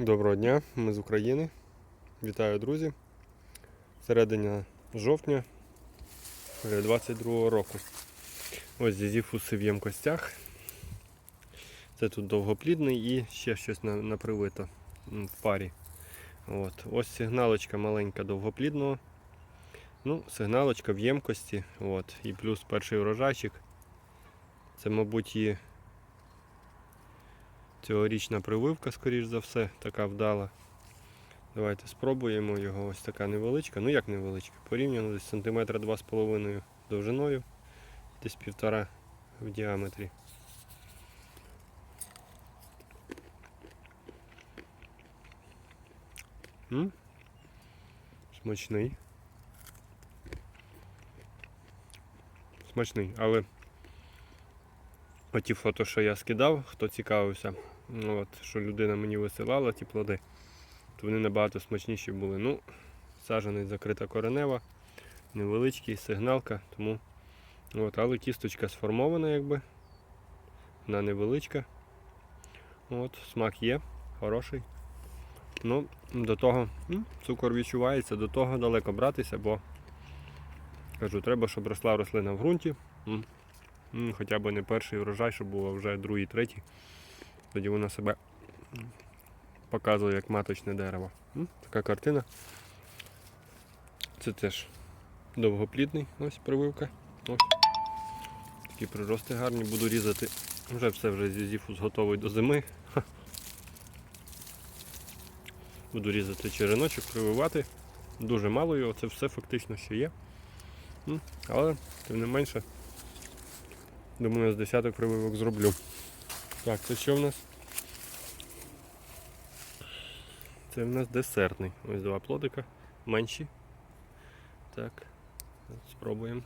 Доброго дня, ми з України. Вітаю, друзі. Середина жовтня 22 року. Ось зізіфуси в ємкостях. Це тут довгоплідний і ще щось на- напривито в парі. От. Ось сигналочка маленька довгоплідного. Ну, сигналочка в ємкості. От. І плюс перший урожайчик. Це, мабуть, і Цьогорічна прививка, скоріш за все, така вдала. Давайте спробуємо його. Ось така невеличка. Ну як невеличка? Порівняно десь сантиметра 2,5 довжиною, десь півтора в діаметрі. М? Смачний. Смачний, але Оті фото, що я скидав, хто цікавився, ну, от, що людина мені висилала ті плоди, то вони набагато смачніші були. Ну, саджаний закрита коренева, невеличкий, сигналка, тому. От, але кісточка сформована, якби. Вона невеличка. От, смак є, хороший. Ну, до того цукор відчувається, до того далеко братися, бо кажу, треба, щоб росла рослина в ґрунті. М, Хоча б не перший врожай, щоб було вже другий, третій. Тоді вона себе показує як маточне дерево. Така картина. Це теж довгоплідний, ось прививка. Ось. Такі прирости гарні, буду різати. Вже все вже зізіфус готовий до зими. Буду різати череночок, прививати. Дуже мало його, це все фактично що є. Але тим не менше. Думаю, з десяток прививок зроблю. Так, це що в нас? Це в нас десертний. Ось два плодика. Менші. Так. Спробуємо.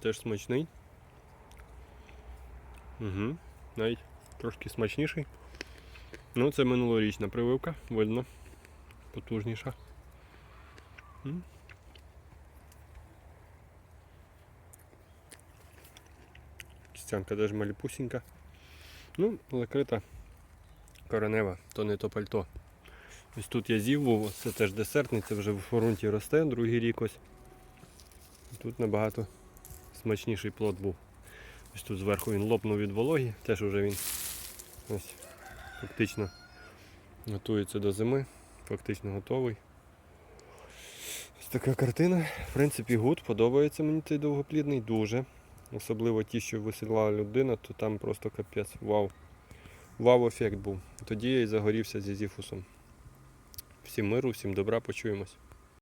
Теж смачний. Угу. Навіть трошки смачніший. Ну, це минулорічна прививка, видно. Потужніша. Кістянка теж маліпусінька. Ну, закрита коренева, то не то пальто. Ось тут я зів був, це теж десертний, це вже в форунті росте, другий рік ось. Тут набагато смачніший плод був. Ось тут зверху він лопнув від вологі, теж вже він ось фактично готується до зими, фактично готовий. Ось така картина. В принципі, гуд, подобається мені цей довгоплідний дуже. Особливо ті, що висіла людина, то там просто капець. Вау. Вау-ефект був. Тоді я і загорівся зі зіфусом. Всім миру, всім добра, почуємось.